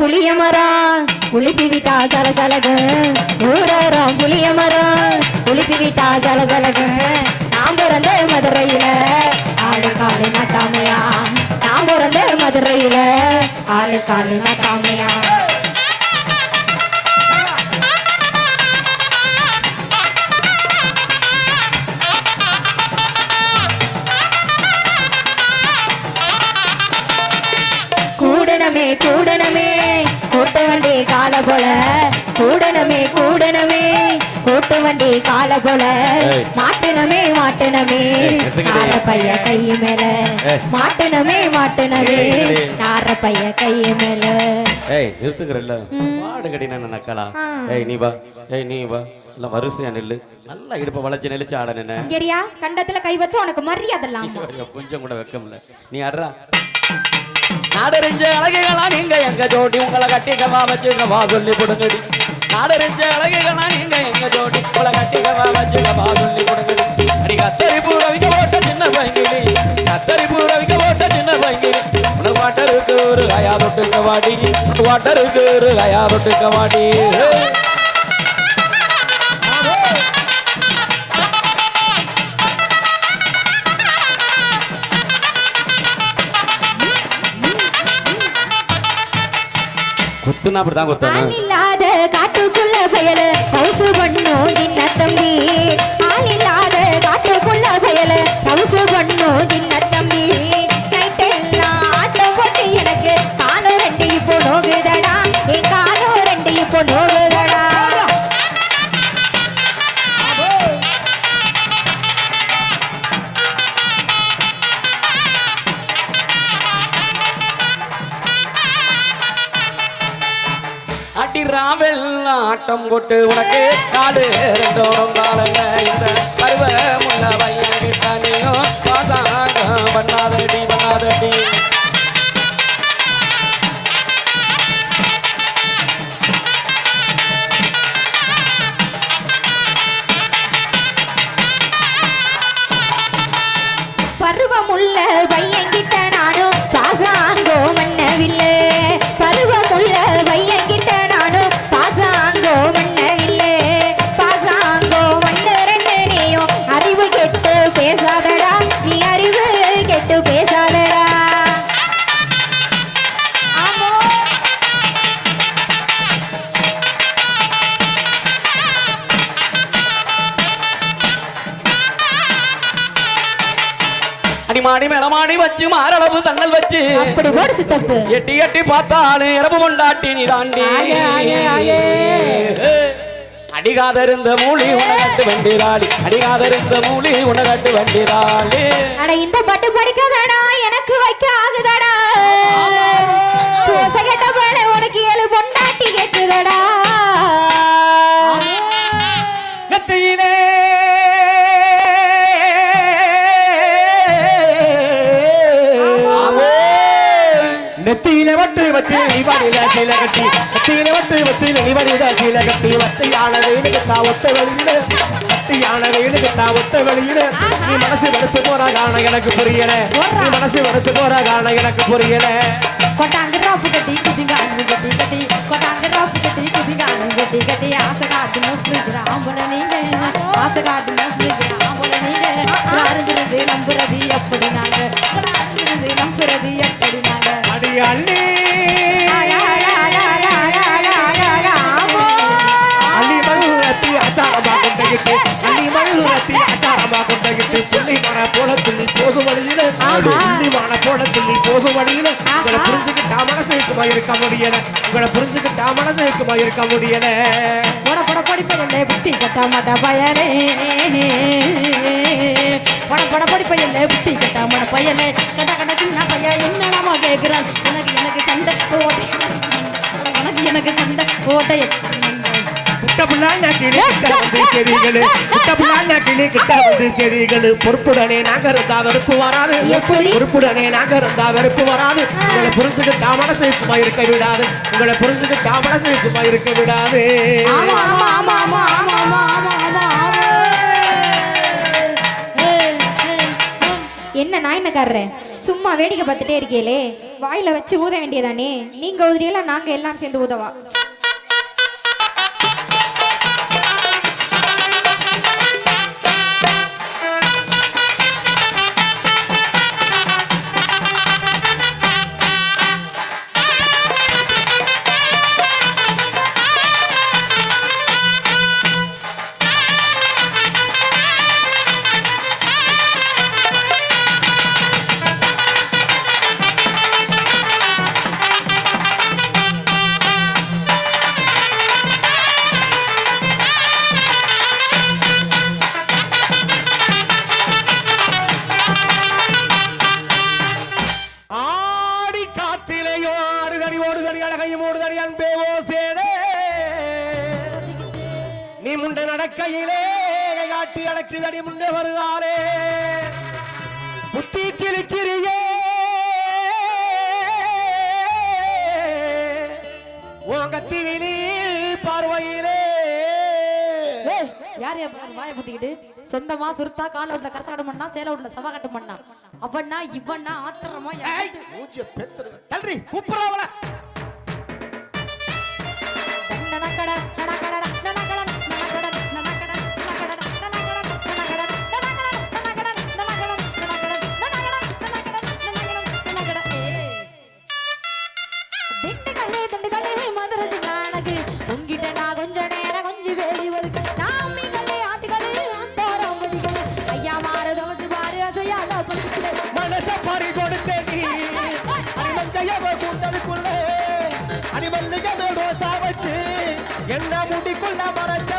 புளிய மரம் குளிப்பி விட்டா சலசலகு. ஊரோரம் புளிய மரம் குளிப்பி விட்டா சலசலகு. நாம் பிறந்த மதுரையில ஆடு காலு நட்டாமையா நாம் பிறந்த மதுரையில ஆடு காலு நட்டாமையா கூடனமே கூடனமே கூட்டு வண்டி கால போல கூடனமே கூடனமே கூட்டு வண்டி கால போல. மாட்டனமே மாட்டனமே. நார பைய கை மேல. மாட்டனமே மாட்டனமே. நார பைய கை மேல. ஏய் நிறுத்துக்கிறல்ல. மாடு கடின நக்கலா. ஏய் நீ வா. ஏய் நீ வா. இல்ல வரிசையா நில்லு. நல்லா இடுப்ப வளைச்சு நெளிச்சு ஆட நின்ன. கண்டத்துல கை வச்சா உனக்கு மரியாதை இல்லாமா கொஞ்சம் கூட வெக்கம் இல்ல நீ ஆடுறா நாடறிஞ்ச அழகுகளா நீங்க எங்க ஜோடி உங்களை கட்டிக்கவா வச்சுக்கவா சொல்லி கொடுங்கடி. நாடறிஞ்ச அழகுகளா நீங்க எங்க ஜோடி உங்களை கட்டிக்கவா வச்சுக்கவா சொல்லி கொடுங்கடி. அடி கத்தரி பூரவிக்க போட்ட சின்ன பங்கிலி கத்தரி பூரவிக்க போட்ட சின்ன பங்கிலி. உனக்கு வாட்டருக்கு ஒரு கயா தொட்டுக்க வாடி வாட்டருக்கு ஒரு கயா தொட்டுக்க வாடி குத்துனா அப்படிதான் குத்தணும் ஆள் இல்லாத காட்டுக்குள்ள பயல ஹவுசு பண்ணும் தின்ன தம்பி. ஆள் இல்லாத காட்டுக்குள்ள பயல ஹவுசு பண்ணும் தின்ன அடி ராவெல்லாம் ஆட்டம் போட்டு உனக்கு காடு ரெண்டோடும் காலங்க. இந்த பருவ மாடி மேல மாடி வச்சு மாரளவு தன்னல் வச்சு. அப்படி போடு சித்தப்பு. எட்டி எட்டி பார்த்தாலும் இரவு கொண்டாட்டி நீ தாண்டி. அடிகாதருந்த மூலி உனகட்டு வண்டிராளி அடிகாதருந்த மூலி உனகட்டு வண்டிராளி அட இந்த பாட்டு படிக்க வேணாம் வட்டு வச்சு நிவடியில சீல கட்டி நெத்தியில வட்டு வச்சு நிவடியில சீல கட்டி வத்தையான வெயிலுக்கு நான் ஒத்த வெளியில வத்தையான வெயிலுக்கு நான் ஒத்த வெளியில நீ மனசு வெறுத்து போறா காண எனக்கு புரியல. நீ மனசு வெறுத்து போறா காண எனக்கு புரியல. கொட்டாங்க ராப்பு கட்டி அண்ணு கட்டி கட்டி மனசு இருக்க முடியல. உங்களை புரிஞ்சுக்கிட்டா மனசு சும்மா இருக்க முடியல. போட போட பொடி பையலே புத்தி கட்ட மாட்டா பயலே. போட போட பொடி பையலே புத்தி கட்ட மாட்ட பயலே. கட்ட கட்ட சின்ன பையன் என்னடாமா கேட்கிறான் எனக்கு எனக்கு சண்டை ஓட்டை. உனக்கு எனக்கு சண்டை ஓட்டை செடிகள். முட்டப்புலால கிளி கிட்ட வந்து செடிகள். பொறுப்புடனே நாங்க இருந்தா வெறுப்பு வராது. பொறுப்புடனே நாங்க இருந்தா வெறுப்பு வராது. உங்களை புரிஞ்சுக்கிட்டா மனசு சும்மா இருக்க விடாது. உங்களை புரிஞ்சுக்கிட்டா மனசு சும்மா இருக்க விடாது. என்ன நாயனக்காரர்? சும்மா வேடிக்கை பார்த்துட்டே இருக்கீங்களே. வாயில வச்சு ஊத வேண்டியதானே? நீங்க ஊதுறீங்களா நாங்க எல்லாம் சேர்ந்து ஊதவா? கையிலே காட்டி அடக்குதடி முன்னே வருவாரே. புத்தி கிழிக்கிறியே. உங்கத்திவினி பார்வையிலே. யார் வாய புத்திக்கிட்டு சொந்தமா சுருத்தா கால உள்ள கரச கட்டம் பண்ணா சேல உள்ள சபா கட்டம் பண்ணா? அவன்னா இவன்னா ஆத்திரமா மூச்சு பெத்துருவேன் தள்ளி கூப்பிடுறவள திண்டுக்கல்லே திண்டுக்கல்லே மதுரை நானது உங்கிட்ட நான் கொஞ்ச நேரம் கொஞ்சி பேசி ஒதுக்க. நாமி கல்லே ஆட்டுக்கல்லே என்ன முடிக்குள்ள மறைச்சு